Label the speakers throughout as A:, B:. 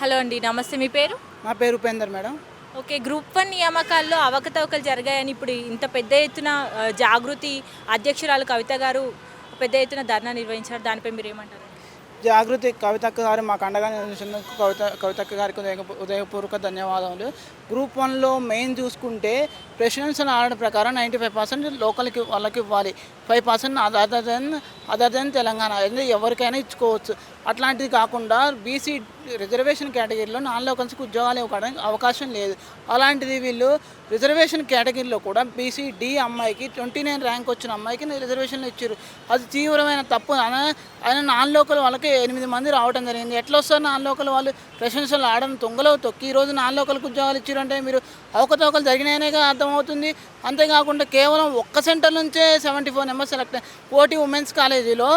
A: Hello అండి నమస్తే. మీ పేరు?
B: నా పేరు Upender madam.
A: Okay group one నియామకాల్లో అవకతవకలు జరిగాయని ఇప్పుడు ఇంత పెద్ద ఎత్తున ఆ, జాగృతి అధ్యక్షురాలు కవిత గారు పెద్ద ఎత్తున ధర్నా నిర్వహించారు. దానిపై మీరు ఏమంటారు
B: జాగృతి కవితక్క గారు మాకు అండగా నిలిచినందుకు కవిత కవితక్క గారికి ఉదయ ఉదయపూర్వక ధన్యవాదములు. గ్రూప్ వన్లో మెయిన్ చూసుకుంటే ప్రెసిడెన్షియల్ ఆర్డర్ ప్రకారం నైంటీ ఫైవ్ పర్సెంట్ లోకల్కి వాళ్ళకి ఇవ్వాలి. Five percent other then other then Telangana. ఎవరికైనా ఇచ్చుకోవచ్చు. అట్లాంటిది కాకుండా బీసీ రిజర్వేషన్ కేటగిరీలో నాన్ లోకల్స్కి ఉద్యోగాలు ఇవ్వడానికి అవకాశం లేదు. అలాంటిది వీళ్ళు రిజర్వేషన్ కేటగిరీలో కూడా బీసీ డి అమ్మాయికి ట్వంటీ నైన్ ర్యాంక్ వచ్చిన అమ్మాయికి రిజర్వేషన్లు ఇచ్చారు. అది తీవ్రమైన తప్పు. ఆయన ఆయన నాన్ లోకల్ వాళ్ళకి ఎనిమిది మంది రావడం జరిగింది. ఎట్లా వస్తారు నాన్ లోకల్ వాళ్ళు? ప్రశంసలు ఆడడం తొంగలో తొక్కి ఈరోజు నాన్ లోకల్కి ఉద్యోగాలు ఇచ్చారంటే మీరు అవకతవకలు జరిగినాయనేగా అర్థమవుతుంది. అంతేకాకుండా కేవలం ఒక్క సెంటర్ నుంచే seventy four numbers select Koti women's కాలేజీలో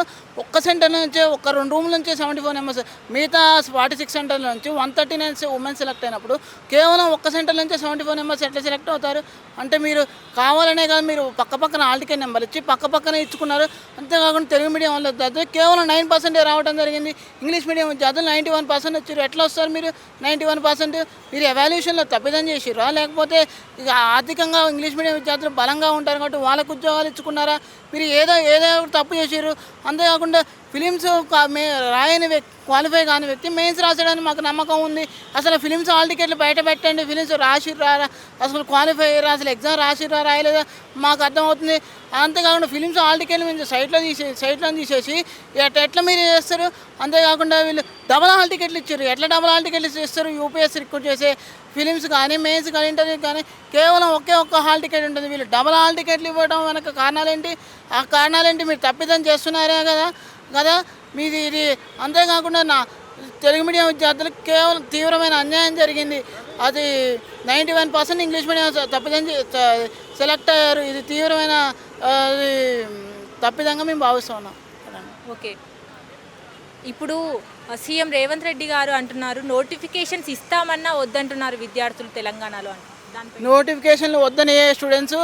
B: ఒక్క సెంటర్ నుంచే ఒక్క రెండు రూమ్ నుంచే సెవెంటీ ఫోర్ నెంబర్స్ మిగతా ఫార్టీ సిక్స్ సెంటర్ల నుంచి one thirty nine women's select అయినప్పుడు కేవలం ఒక్క సెంటర్ నుంచే సెవెంటీ ఫోర్ నెంబర్స్ ఎట్లా సెలెక్ట్ అవుతారు? అంటే మీరు కావాలనే కాదు మీరు పక్క పక్కన ఆల్టికే నెంబర్ ఇచ్చి పక్క పక్కనే ఇచ్చుకున్నారు. అంతేకాకుండా తెలుగు మీడియం వాళ్ళ చదివి కేవలం నైన్ పర్సెంటే రావడం జరిగింది. ఇంగ్లీష్ మీడియం చదువులు నైంటీ వన్ పర్సెంట్ వచ్చారు. ఎట్లా వస్తారు మీరు? నైంటీ వన్ పర్సెంట్ మీరు ఎవాల్యూషన్లో తప్పిదం చేసిరా లేకపోతే ఇక ఆర్థికంగా ఇంగ్లీష్ మీడియం విద్యార్థులు బలంగా ఉంటారు కాబట్టి వాళ్ళకు ఉద్యోగాలు ఇచ్చుకున్నారా? మీరు ఏదో ఏదో తప్పు చేసారు అంతేకాకుండా ఫిలిమ్స్ రాయని వ్యక్తి క్వాలిఫై కాని వ్యక్తి మెయిన్స్ రాసాడని మాకు నమ్మకం ఉంది. అసలు ఫిలిమ్స్ హాల్ టికెట్లు బయట పెట్టండి ఫిలిమ్స్ రాసిర్రా అసలు క్వాలిఫై అయ్యారా అసలు ఎగ్జామ్ రాసిర్రా రాయలేదా మాకు అర్థమవుతుంది. అంతేకాకుండా ఫిలిమ్స్ హాల్ టికెట్లు మీరు సైట్లో తీసే సైట్లో తీసేసి ఎట్లా ఎట్లా మీరు చేస్తారు? అంతేకాకుండా వీళ్ళు డబల్ హాల్ టికెట్లు ఇచ్చారు. ఎట్లా డబల్ హాల్ టికెట్లు చేస్తారు? యూపీఎస్ రిక్రూట్ చేసే ఫిలిమ్స్ కానీ మెయిన్స్ కానీ ఇంటర్వ్యూ కానీ కేవలం ఒకే ఒక్క హాల్ టికెట్ ఉంటుంది. వీళ్ళు డబల్ హాల్ టికెట్లు ఇవ్వడం వెనక కారణాలేంటి? ఆ కారణాలేంటి? మీరు తప్పిదం చేస్తున్నారే కదా. కదా? మీది ఇది అంతేకాకుండా నా తెలుగు మీడియం విద్యార్థులకు కేవలం తీవ్రమైన అన్యాయం జరిగింది. అది ninety one percent English medium స- తప్పిదం చే- స- సెలెక్ట్ అయ్యారు. ఇది తీవ్రమైన తప్పిదంగా మేము భావిస్తున్నాం
A: ఓకే. ఇప్పుడు సీఎం రేవంత్ రెడ్డి గారు అంటున్నారు నోటిఫికేషన్స్ ఇస్తామన్నా వద్దంటున్నారు విద్యార్థులు తెలంగాణలో
B: నోటిఫికేషన్లు వద్దని ఏ స్టూడెంట్స్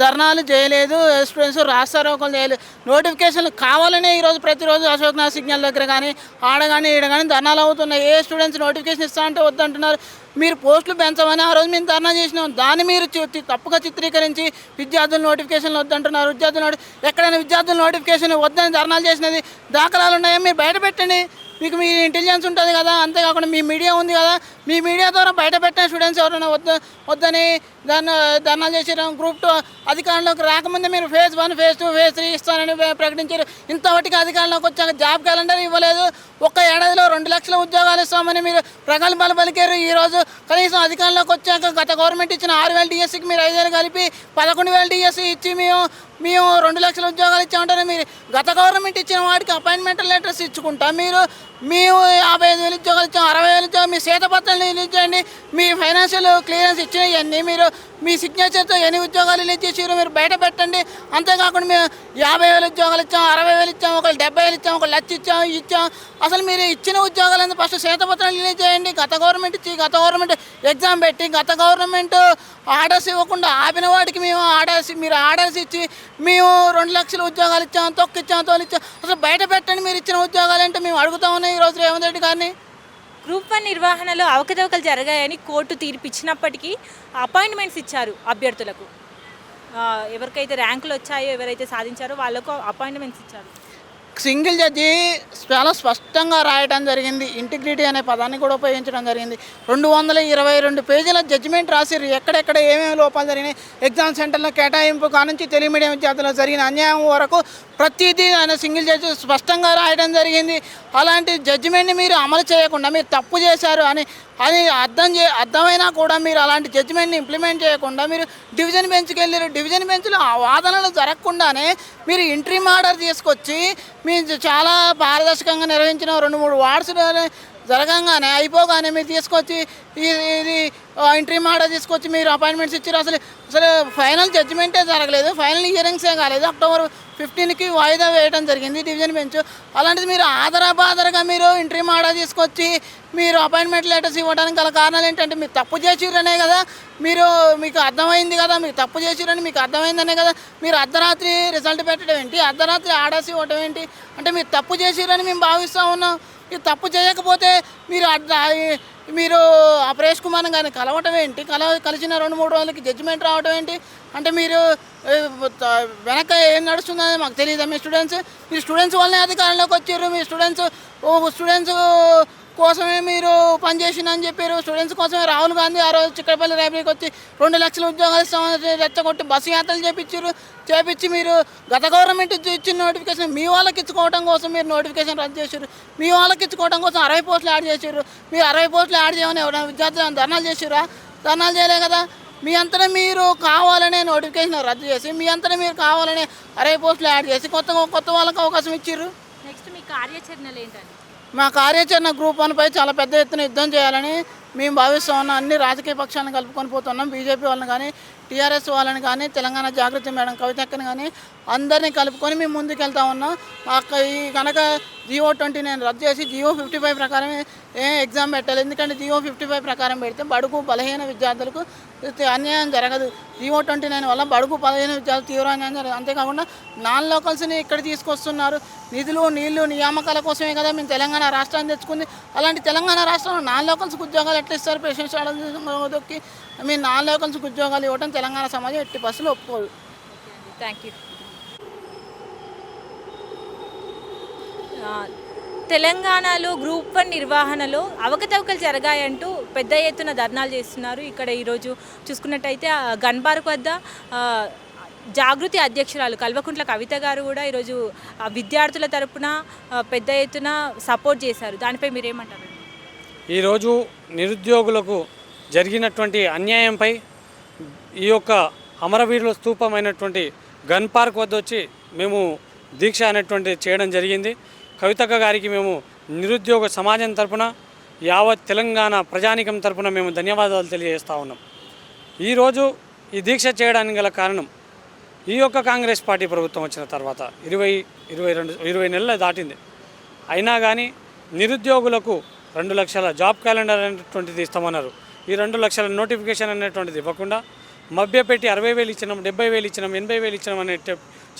B: ధర్నాలు చేయలేదు స్టూడెంట్స్ రాస్తారోకలు చేయలేదు. నోటిఫికేషన్లు కావాలనే ఈరోజు ప్రతిరోజు అశోక్ నగర్ సిగ్నల్ దగ్గర కానీ ఆడ కానీ ఈడ కానీ ధర్నాలు అవుతున్నాయి. ఏ స్టూడెంట్స్ నోటిఫికేషన్ ఇస్తా అంటే వద్దంటున్నారు. మీరు పోస్టులు పెంచమని ఆ రోజు మేము ధర్నా చేసినాం. దాన్ని మీరు తప్పుగా చిత్రీకరించి విద్యార్థులు నోటిఫికేషన్లు వద్దంటున్నారు. విద్యార్థులు ఎక్కడైనా విద్యార్థుల నోటిఫికేషన్ వద్దని ధర్నాలు చేసినది దాఖలాలు ఉన్నాయా? మీరు బయట పెట్టండి. మీకు మీ ఇంటెలిజెన్స్ ఉంటుంది కదా. అంతేకాకుండా మీ మీడియా ఉంది కదా. మీ మీడియా ద్వారా బయట పెట్టిన స్టూడెంట్స్ ఎవరైనా వద్ద వద్దని దాన్ని ధర్నా చేసారు గ్రూప్ టూ అధికారంలోకి రాకముందే మీరు phase one phase two phase three ఇస్తానని ప్రకటించారు. ఇంతవరకు అధికారంలోకి వచ్చాక జాబ్ క్యాలెండర్ ఇవ్వలేదు. ఒక్క ఏడాదిలో రెండు లక్షల ఉద్యోగాలు ఇస్తామని మీరు ప్రగల్భాలు పలికారు. ఈరోజు కనీసం అధికారంలోకి వచ్చాక గత గవర్నమెంట్ ఇచ్చిన ఆరు వేల డిఎస్సికి మీరు ఐదు వేలు కలిపి పదకొండు వేల డిఎస్సి ఇచ్చి మేము మేము రెండు లక్షల ఉద్యోగాలు ఇచ్చామంటారు. మీరు గత గవర్నమెంట్ ఇచ్చిన వాటికి అపాయింట్మెంట్ లెటర్స్ ఇచ్చుకుంటా మీరు మేము యాభై ఐదు వేలు ఉద్యోగాలు ఇచ్చాం అరవై వేలు ఇచ్చాం మీ శ్వేతపత్రాలు రిలీజ్ చేయండి మీ ఫైనాన్షియల్ క్లియరెన్స్ ఇచ్చినవన్నీ మీరు మీ సిగ్నేచర్తో ఎన్ని ఉద్యోగాలు రిలీజ్ చేసారు మీరు బయట పెట్టండి. అంతేకాకుండా మేము యాభై వేలు ఉద్యోగాలు ఇచ్చాం అరవై వేలు ఇచ్చాం ఒకళ్ళు డెబ్బై వేలు ఇచ్చాం ఒక లక్ష ఇచ్చాం ఇచ్చాం. అసలు మీరు ఇచ్చిన ఉద్యోగాలను ఫస్ట్ శ్వేతపత్రాలు రిలీజ్ చేయండి గత గవర్నమెంట్ ఇచ్చి గత గవర్నమెంట్ ఎగ్జామ్ పెట్టి గత గవర్నమెంట్ ఆర్డర్స్ ఇవ్వకుండా ఆపిన వాడికి మేము ఆర్డర్స్ మీరు ఆర్డర్స్ ఇచ్చి మేము రెండు లక్షల ఉద్యోగాలు ఇచ్చాం తొక్కిచ్చాం తోలిచ్చాం అసలు బయట పెట్టండి మీరు ఇచ్చిన ఉద్యోగాలు అంటే మేము అడుగుతా ఈరోజు రేవంత్ రెడ్డి గారిని?
A: గ్రూప్ వన్ నిర్వహణలో అవకతవకలు జరిగాయని కోర్టు తీర్పిచ్చినప్పటికీ అపాయింట్మెంట్స్ ఇచ్చారు అభ్యర్థులకు. ఎవరికైతే ర్యాంకులు వచ్చాయో ఎవరైతే సాధించారో వాళ్ళకు అపాయింట్మెంట్స్ ఇచ్చారు.
B: సింగిల్ జడ్జి చాలా స్పష్టంగా రాయడం జరిగింది. ఇంటిగ్రిటీ అనే పదాన్ని కూడా ఉపయోగించడం జరిగింది. రెండు వందల ఇరవై రెండు పేజీల జడ్జిమెంట్ రాసిరు ఎక్కడెక్కడ ఏమేమి లోపాలు జరిగినాయి ఎగ్జామ్ సెంటర్లో కేటాయింపు కానుంచి తెలుగు మీడియం విద్యార్థులకు జరిగిన అన్యాయం వరకు ప్రతిదీ ఆయన సింగిల్ జడ్జి స్పష్టంగా రాయడం జరిగింది. అలాంటి జడ్జిమెంట్ని మీరు అమలు చేయకుండా మీరు తప్పు చేశారు అని అని అర్థం చే అర్థమైనా కూడా మీరు అలాంటి జడ్జిమెంట్ని ఇంప్లిమెంట్ చేయకుండా మీరు డివిజన్ బెంచ్కి వెళ్ళారు డివిజన్ బెంచ్లో ఆ వాదనలు జరగకుండానే మీరు ఇంట్రీ ఆర్డర్ తీసుకొచ్చి మీరు చాలా పారదర్శకంగా నిర్వహించిన రెండు మూడు వార్డ్స్ జరగంగానే అయిపోగానే మీరు తీసుకొచ్చి ఇది ఇంటర్వ్యూ ఆర్డర్ తీసుకొచ్చి మీరు అపాయింట్మెంట్స్ ఇచ్చారు అసలు అసలు ఫైనల్ జడ్జిమెంటే జరగలేదు. ఫైనల్ హియరింగ్సే కాలేదు. అక్టోబర్ ఫిఫ్టీన్కి వాయిదా వేయడం జరిగింది డివిజన్ బెంచ్ అలాంటిది మీరు ఆధారపాదరగా మీరు ఇంటర్వ్యూ ఆర్డర్ తీసుకొచ్చి మీరు అపాయింట్మెంట్ లెటర్స్ ఇవ్వడానికి గల కారణాలు ఏంటంటే మీరు తప్పు చేసిరనే కదా. మీరు మీకు అర్థమైంది కదా. మీరు తప్పు చేసిరని మీకు అర్థమైందనే కదా. మీరు అర్ధరాత్రి రిజల్ట్ పెట్టడం ఏంటి? అర్ధరాత్రి ఆర్డర్స్ ఇవ్వడం ఏంటి? అంటే మీరు తప్పు చేసిరని మేము భావిస్తూ ఉన్నాం. మీరు తప్పు చేయకపోతే మీరు మీరు అపరేష్ కుమార్ గారిని కలవటం ఏంటి? కల కలిసిన రెండు మూడు రోజులకి జడ్జిమెంట్ రావడం ఏంటి? అంటే మీరు వెనక ఏం నడుస్తుందని మాకు తెలియదా మీ స్టూడెంట్స్? మీ స్టూడెంట్స్ వల్లనే అధికారంలోకి వచ్చారు. మీ స్టూడెంట్స్ స్టూడెంట్స్ కోసమే మీరు పనిచేసిందని చెప్పారు. స్టూడెంట్స్ కోసమే రాహుల్ గాంధీ ఆ రోజు చిక్కడపల్లి రైబ్రరీకి వచ్చి రెండు లక్షల ఉద్యోగాలు ఇస్తామని రెచ్చగొట్టి బస్సు యాత్రలు చేపించారు. చేపించి మీరు గత గవర్నమెంట్ ఇచ్చి- ఇచ్చిన నోటిఫికేషన్ మీ వాళ్ళకి ఇచ్చుకోవడం కోసం మీరు నోటిఫికేషన్ రద్దు చేశారు. మీ వాళ్ళకి ఇచ్చుకోవడం కోసం అరవై పోస్టులు యాడ్ చేశారు. మీరు అరవై పోస్టులు యాడ్ చేయమని ఎవరైనా విద్యార్థులు ధర్నాలు చేశారా? ధర్నాలు చేయలే కదా. మీ అంతటా మీరు కావాలనే నోటిఫికేషన్ రద్దు చేసి మీ అంతటా మీరు కావాలనే అరవై పోస్టులు యాడ్ చేసి కొత్త కొత్త వాళ్ళకి అవకాశం ఇచ్చారు
A: నెక్స్ట్ మీ కార్యాచరణలు ఏంటండి?
B: మా కార్యాచరణ గ్రూప్ వన్పై చాలా పెద్ద ఎత్తున యుద్ధం చేయాలని మేము భావిస్తూ ఉన్నాం అన్ని రాజకీయ పక్షాలను కలుపుకొని పోతున్నాం. బీజేపీ వాళ్ళని కానీ టీఆర్ఎస్ వాళ్ళని కానీ తెలంగాణ జాగృతి మేడం కవితక్కని కానీ అందరినీ కలుపుకొని మేము ముందుకెళ్తా ఉన్నాం. మాకు ఈ కనుక జియో ట్వంటీ నేను రద్దు చేసి జియో ఫిఫ్టీ ఫైవ్ ప్రకారం ఏ ఎగ్జామ్ పెట్టాలి. ఎందుకంటే జియో ఫిఫ్టీ ఫైవ్ ప్రకారం పెడితే బడుగు బలహీన విద్యార్థులకు అన్యాయం జరగదు. జియో ట్వంటీ నైన్ వల్ల బడుగు బలహీన విద్యార్థులు తీవ్ర అన్యాయం జరగదు. అంతేకాకుండా నాన్ లోకల్స్ని ఇక్కడ తీసుకొస్తున్నారు. నిధులు నీళ్ళు నియామకాల కోసమే కదా మేము తెలంగాణ రాష్ట్రాన్ని తెచ్చుకుంది. అలాంటి తెలంగాణ రాష్ట్రంలో నాన్ లోకల్స్కి ఉద్యోగాలు ఎట్లా ఇస్తారు? పేషెంట్స్ దొక్కి మీ నాన్ లోకల్స్కి ఉద్యోగాలు ఇవ్వడం తెలంగాణ సమాజం ఎట్టి బస్సులు ఒప్పుకోదు.
A: థ్యాంక్ యూ తెలంగాణలో గ్రూప్ వన్ నిర్వహణలో అవకతవకలు జరగాయంటూ పెద్ద ఎత్తున ధర్నాలు చేస్తున్నారు. ఇక్కడ ఈరోజు చూసుకున్నట్టయితే గన్బార్క్ వద్ద జాగృతి అధ్యక్షురాలు కల్వకుంట్ల కవిత గారు కూడా ఈరోజు ఆ, విద్యార్థుల తరపున పెద్ద ఎత్తున సపోర్ట్ చేశారు. దానిపై మీరేమంటారు?
C: ఈరోజు నిరుద్యోగులకు జరిగినటువంటి అన్యాయంపై ఈ యొక్క అమరవీరుల స్థూపమైనటువంటి గన్ పార్క్ వద్ద వచ్చి మేము దీక్ష అనేటువంటి చేయడం జరిగింది. కవితక్క గారికి మేము నిరుద్యోగ సమాజం తరపున యావత్ తెలంగాణ ప్రజానికం తరపున మేము ధన్యవాదాలు తెలియజేస్తా ఉన్నాం. ఈరోజు ఈ దీక్ష చేయడానికి గల కారణం ఈ యొక్క కాంగ్రెస్ పార్టీ ప్రభుత్వం వచ్చిన తర్వాత ఇరవై ఇరవై రెండు ఇరవై నెలలు దాటింది. అయినా కానీ నిరుద్యోగులకు రెండు లక్షల జాబ్ క్యాలెండర్ అనేటువంటిది ఇస్తామన్నారు. ఈ రెండు లక్షల నోటిఫికేషన్ అనేటువంటిది ఇవ్వకుండా మభ్యపెట్టి అరవై వేలు ఇచ్చినాం డెబ్బై వేలు ఇచ్చినాం ఎనభై వేలు ఇచ్చినాం అనే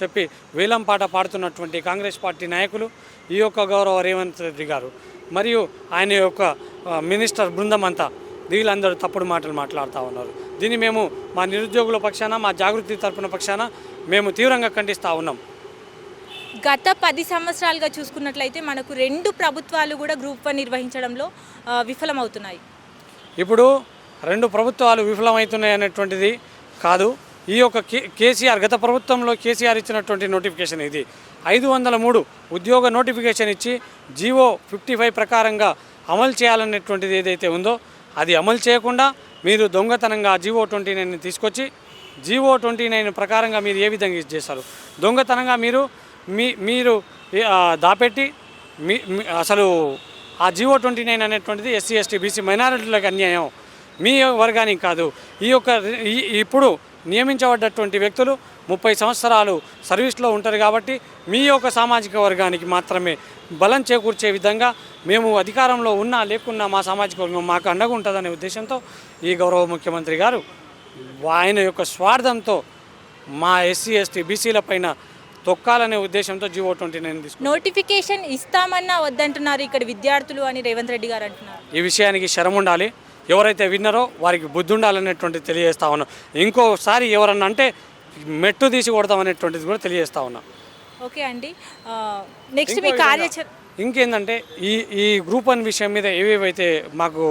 C: చెప్పి వేలం పాట పాడుతున్నటువంటి కాంగ్రెస్ పార్టీ నాయకులు ఈ యొక్క గౌరవ రేవంత్ రెడ్డి గారు. మరియు ఆయన యొక్క మినిస్టర్ బృందం అంతా వీళ్ళందరూ తప్పుడు మాటలు మాట్లాడుతూ ఉన్నారు. దీన్ని మేము మా నిరుద్యోగుల పక్షాన మా జాగృతి తరపున పక్షాన మేము తీవ్రంగా ఖండిస్తూ ఉన్నాం.
A: గత పది సంవత్సరాలుగా చూసుకున్నట్లయితే మనకు రెండు ప్రభుత్వాలు కూడా గ్రూప్ వన్ నిర్వహించడంలో విఫలమవుతున్నాయి.
C: ఇప్పుడు రెండు ప్రభుత్వాలు విఫలమవుతున్నాయి అనేటువంటిది కాదు. ఈ యొక్క కే కేసీఆర్ గత ప్రభుత్వంలో కేసీఆర్ ఇచ్చినటువంటి నోటిఫికేషన్ ఇది. ఐదు వందల మూడు ఉద్యోగ నోటిఫికేషన్ ఇచ్చి జీవో ఫిఫ్టీ ఫైవ్ ప్రకారంగా అమలు చేయాలనేటువంటిది ఏదైతే ఉందో అది అమలు చేయకుండా మీరు దొంగతనంగా జీవో ట్వంటీ నైన్ తీసుకొచ్చి జీవో ట్వంటీ నైన్ ప్రకారంగా మీరు ఏ విధంగా చేస్తారు? దొంగతనంగా మీరు మీ మీరు దాపెట్టి మీ అసలు ఆ జీవో ట్వంటీ నైన్ అనేటువంటిది ఎస్సీ ఎస్టీ బీసీ మైనారిటీలకు అన్యాయం. మీ వర్గానికి కాదు. ఈ యొక్క ఈ- ఇప్పుడు నియమించబడ్డటువంటి వ్యక్తులు ముప్పై సంవత్సరాలు సర్వీస్లో ఉంటారు కాబట్టి మీ యొక్క సామాజిక వర్గానికి మాత్రమే బలం చేకూర్చే విధంగా మేము అధికారంలో ఉన్నా లేకున్నా మా సామాజిక వర్గం మాకు అండగా ఉంటుందనే ఉద్దేశంతో ఈ గౌరవ ముఖ్యమంత్రి గారు ఆయన యొక్క స్వార్థంతో మా ఎస్సీ ఎస్టీ బీసీల పైన తొక్కాలనే ఉద్దేశంతో జీవో ట్వంటీ నైన్
A: నోటిఫికేషన్ ఇస్తామన్నా వద్దంటున్నారు ఇక్కడ విద్యార్థులు అని రేవంత్ రెడ్డి గారు అంటున్నారు.
C: ఈ విషయానికి శరం ఉండాలి ఎవరైతే విన్నారో వారికి బుద్ధి ఉండాలనేటువంటి తెలియజేస్తా ఉన్నాం. ఇంకోసారి ఎవరన్నా అంటే మెట్టు తీసి కొడతామనేటువంటిది కూడా తెలియజేస్తా ఉన్నాం.
A: ఓకే అండి. నెక్స్ట్ మీ కార్యాచరణ
C: ఇంకేందంటే ఈ ఈ గ్రూప్ వన్ విషయం మీద ఏవేవైతే మాకు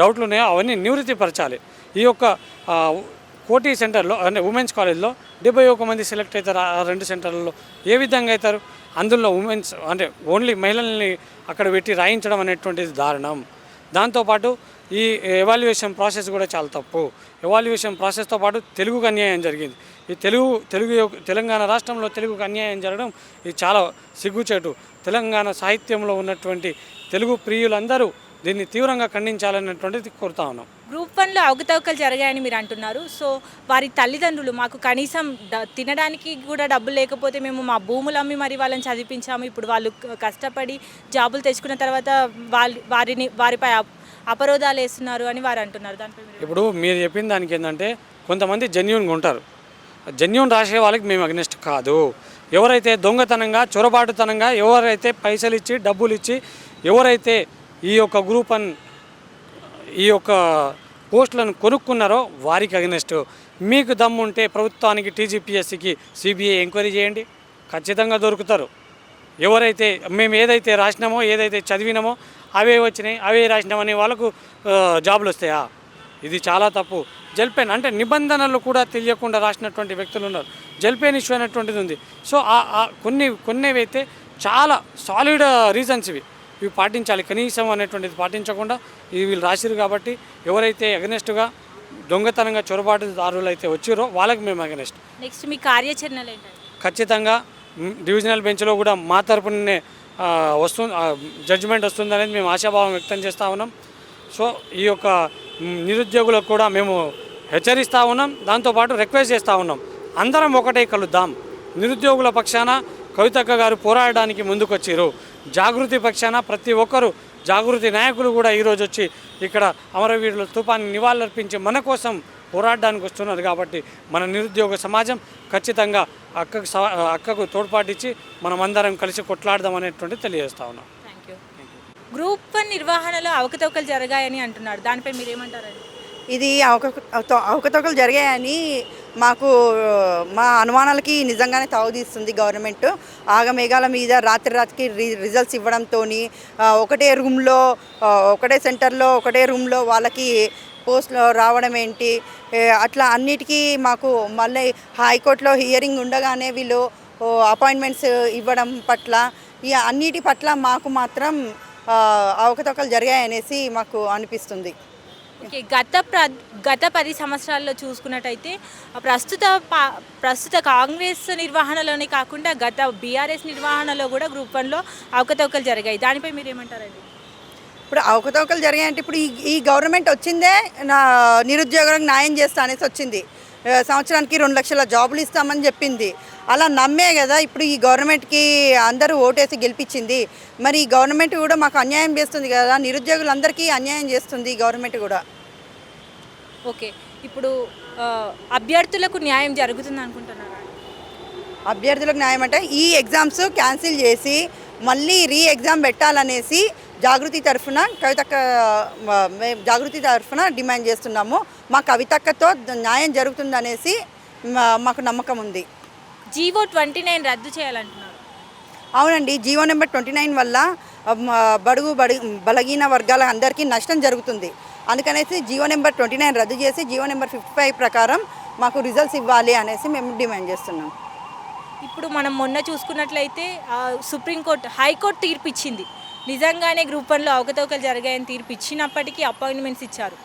C: డౌట్లు ఉన్నాయో అవన్నీ నివృత్తిపరచాలి. ఈ యొక్క కోటి సెంటర్లో అంటే ఉమెన్స్ కాలేజ్లో డెబ్బై ఒక మంది సెలెక్ట్ అవుతారు. ఆ రెండు సెంటర్లలో ఏ విధంగా అవుతారు? అందులో ఉమెన్స్ అంటే ఓన్లీ మహిళల్ని అక్కడ పెట్టి రాయించడం అనేటువంటిది దారుణం. దాంతోపాటు ఈ ఎవాల్యుయేషన్ ప్రాసెస్ కూడా చాలా తప్పు. ఎవాల్యుయేషన్ ప్రాసెస్తో పాటు తెలుగుకు అన్యాయం జరిగింది. ఈ తెలుగు తెలుగు యొక్క- తెలంగాణ రాష్ట్రంలో తెలుగుకు అన్యాయం జరగడం ఇది చాలా సిగ్గుచేటు. తెలంగాణ సాహిత్యంలో ఉన్నటువంటి తెలుగు ప్రియులందరూ దీన్ని తీవ్రంగా ఖండించాలన్నటువంటిది కోరుతా ఉన్నాం.
A: గ్రూప్ వన్లో అవకతవకలు జరిగాయని మీరు అంటున్నారు. సో వారి తల్లిదండ్రులు మాకు కనీసం తినడానికి కూడా డబ్బులు లేకపోతే మేము మా భూములు అమ్మి మరి వాళ్ళని చదివించాము. ఇప్పుడు వాళ్ళు కష్టపడి జాబులు తెచ్చుకున్న తర్వాత వాళ్ళు వారిని వారిపై అప్- అపరోధాలు వేస్తున్నారు అని వారు అంటున్నారు. దానిపై
C: ఇప్పుడు మీరు చెప్పిన దానికి ఏంటంటే కొంతమంది జెన్యున్గా ఉంటారు. జెన్యున్ రాసే వాళ్ళకి మేము అగ్నెస్ట్ కాదు. ఎవరైతే దొంగతనంగా చొరబాటుతనంగా ఎవరైతే పైసలు ఇచ్చి డబ్బులు ఇచ్చి ఎవరైతే ఈ యొక్క గ్రూప్ అన్ ఈ యొక్క పోస్టులను కొనుక్కున్నారో వారికి అగనెస్ట్. మీకు దమ్ముంటే ప్రభుత్వానికి టీజీపీఎస్సికి సిబిఐ ఎంక్వైరీ చేయండి. ఖచ్చితంగా దొరుకుతారు. ఎవరైతే మేము ఏదైతే రాసినామో ఏదైతే చదివినామో అవే వచ్చినాయి. అవే రాసినామని వాళ్ళకు ఆ, జాబులు వస్తాయా? ఇది చాలా తప్పు. జల్పేన్ అంటే నిబంధనలు కూడా తెలియకుండా రాసినటువంటి వ్యక్తులు ఉన్నారు. జల్పేన్ ఇష్యూ అనేటువంటిది ఉంది. సో ఆ- కొన్ని కొన్నివైతే చాలా సాలిడ్ రీజన్స్ ఇవి. ఇవి పాటించాలి. కనీసం అనేటువంటిది పాటించకుండా ఇవి వీళ్ళు రాసిరు కాబట్టి ఎవరైతే అగనెస్ట్గా దొంగతనంగా చొరబాటుదారులు అయితే వచ్చిరో వాళ్ళకి మేము అగనెస్ట్.
A: నెక్స్ట్ మీ కార్యాచరణలు
C: ఖచ్చితంగా డివిజనల్ బెంచ్లో కూడా మా తరపునే వస్తుంది జడ్జిమెంట్ వస్తుంది అనేది మేము ఆశాభావం వ్యక్తం చేస్తూ ఉన్నాం. సో ఈ యొక్క నిరుద్యోగులకు కూడా మేము హెచ్చరిస్తూ ఉన్నాం. దాంతోపాటు రిక్వెస్ట్ చేస్తూ ఉన్నాం. అందరం ఒకటే కలుద్దాం. నిరుద్యోగుల పక్షాన కవితక్క గారు పోరాడడానికి ముందుకొచ్చారు జాగృతి పక్షాన ప్రతి ఒక్కరు జాగృతి నాయకులు కూడా ఈరోజు వచ్చి ఇక్కడ అమరవీరుల స్థూపాన్ని నివాళులర్పించి మన కోసం పోరాడడానికి వస్తున్నారు కాబట్టి మన నిరుద్యోగ సమాజం ఖచ్చితంగా అక్కకు సవా- అక్కకు తోడ్పాటిచ్చి మనమందరం కలిసి కొట్లాడదాం అనేటువంటి తెలియజేస్తా ఉన్నాం.
A: గ్రూప్ వన్ నిర్వహణలో అవకతవకలు జరిగాయని అంటున్నారు. దానిపై మీరు ఏమంటారండి
D: ఇది అవక అవకతవకలు జరిగాయని మాకు మా అనుమానాలకి నిజంగానే తావుదీస్తుంది గవర్నమెంట్. ఆగమేఘాల మీద రాత్రి రాత్రికి రి రిజల్ట్స్ ఇవ్వడంతో ఒకటే రూమ్లో ఒకటే సెంటర్లో ఒకటే రూమ్లో వాళ్ళకి పోస్ట్లో రావడం ఏంటి? అట్లా అన్నిటికీ మాకు మళ్ళీ హైకోర్టులో హియరింగ్ ఉండగానే వీళ్ళు అపాయింట్మెంట్స్ ఇవ్వడం పట్ల ఈ అన్నిటి పట్ల మాకు మాత్రం అవకతవకలు జరిగాయనేసి మాకు అనిపిస్తుంది.
A: ఓకే గత ప్ర గత పది సంవత్సరాల్లో చూసుకున్నట్టయితే ఆ ప్రస్తుత పా- ప్రస్తుత కాంగ్రెస్ నిర్వహణలోనే కాకుండా గత బీఆర్ఎస్ నిర్వహణలో కూడా గ్రూప్ వన్లో అవకతవకలు జరిగాయి. దానిపై మీరు ఏమంటారండి
D: ఇప్పుడు అవకతవకలు జరిగాయంటే ఇప్పుడు ఈ ఈ గవర్నమెంట్ వచ్చిందే నా నిరుద్యోగులకు న్యాయం చేస్తా అనేసి వచ్చింది. సంవత్సరానికి రెండు లక్షల జాబులు ఇస్తామని చెప్పింది. అలా నమ్మే కదా ఇప్పుడు ఈ గవర్నమెంట్కి అందరూ ఓటేసి గెలిపించింది. మరి ఈ గవర్నమెంట్ కూడా మాకు అన్యాయం చేస్తుంది కదా నిరుద్యోగులందరికీ అన్యాయం చేస్తుంది ఈ గవర్నమెంట్ కూడా.
A: ఓకే. ఇప్పుడు అభ్యర్థులకు న్యాయం జరుగుతుంది అనుకుంటున్నారా?
D: అభ్యర్థులకు న్యాయం అంటే ఈ ఎగ్జామ్స్ క్యాన్సిల్ చేసి మళ్ళీ రీ ఎగ్జామ్ పెట్టాలనేసి జాగృతి తరఫున కవితక్క జాగృతి తరఫున డిమాండ్ చేస్తున్నాము. మా కవితక్కతో న్యాయం జరుగుతుందనేసి మా- మాకు నమ్మకం ఉంది.
A: జీవో ట్వంటీ నైన్ రద్దు చేయాలంటున్నారు.
D: అవునండి జీవో నెంబర్ ట్వంటీ నైన్ వల్ల బడుగు బడి బలహీన వర్గాల అందరికీ నష్టం జరుగుతుంది. అందుకనేసి జీవో నెంబర్ ట్వంటీ నైన్ రద్దు చేసి జీవో నెంబర్ ఫిఫ్టీ ఫైవ్ ప్రకారం మాకు రిజల్ట్స్ ఇవ్వాలి అనేసి మేము డిమాండ్ చేస్తున్నాం.
A: ఇప్పుడు మనం మొన్న చూసుకున్నట్లయితే సుప్రీంకోర్టు హైకోర్టు తీర్పు ఇచ్చింది నిజంగానే గ్రూప్ వన్లో అవకతవకలు జరిగాయని తీర్పు ఇచ్చినప్పటికీ అపాయింట్మెంట్స్ ఇచ్చారు.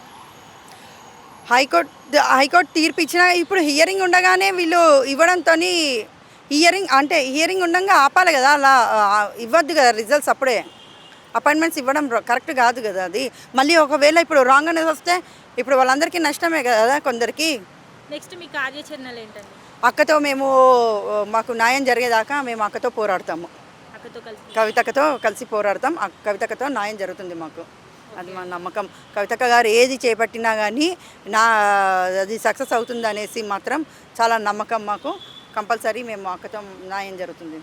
D: హైకోర్టు హైకోర్టు తీర్పు ఇచ్చిన ఇప్పుడు హియరింగ్ ఉండగానే వీళ్ళు ఇవ్వడంతో హియరింగ్ అంటే హియరింగ్ ఉండగా ఆపాలి కదా అలా ఇవ్వద్దు కదా రిజల్ట్స్ అప్పుడే. అపాయింట్మెంట్స్ ఇవ్వడం కరెక్ట్ కాదు కదా అది. మళ్ళీ ఒకవేళ ఇప్పుడు రాంగ్ అనేది వస్తే ఇప్పుడు వాళ్ళందరికీ నష్టమే కదా కొందరికి.
A: నెక్స్ట్ మీ కార్యాచరణలు ఏంటండి?
D: అక్కతో మేము మాకు న్యాయం జరిగేదాకా మేము అక్కతో పోరాడతాము.
A: అక్కతో కలిసి
D: కవితకతో కలిసి పోరాడతాం. కవితకతో న్యాయం జరుగుతుంది మాకు. అది మా నమ్మకం. కవితక్క గారు ఏది చేపట్టినా కానీ నా అది సక్సెస్ అవుతుంది అనేసి మాత్రం చాలా నమ్మకం మాకు. కంపల్సరీ మేము అక్కతో న్యాయం జరుగుతుంది.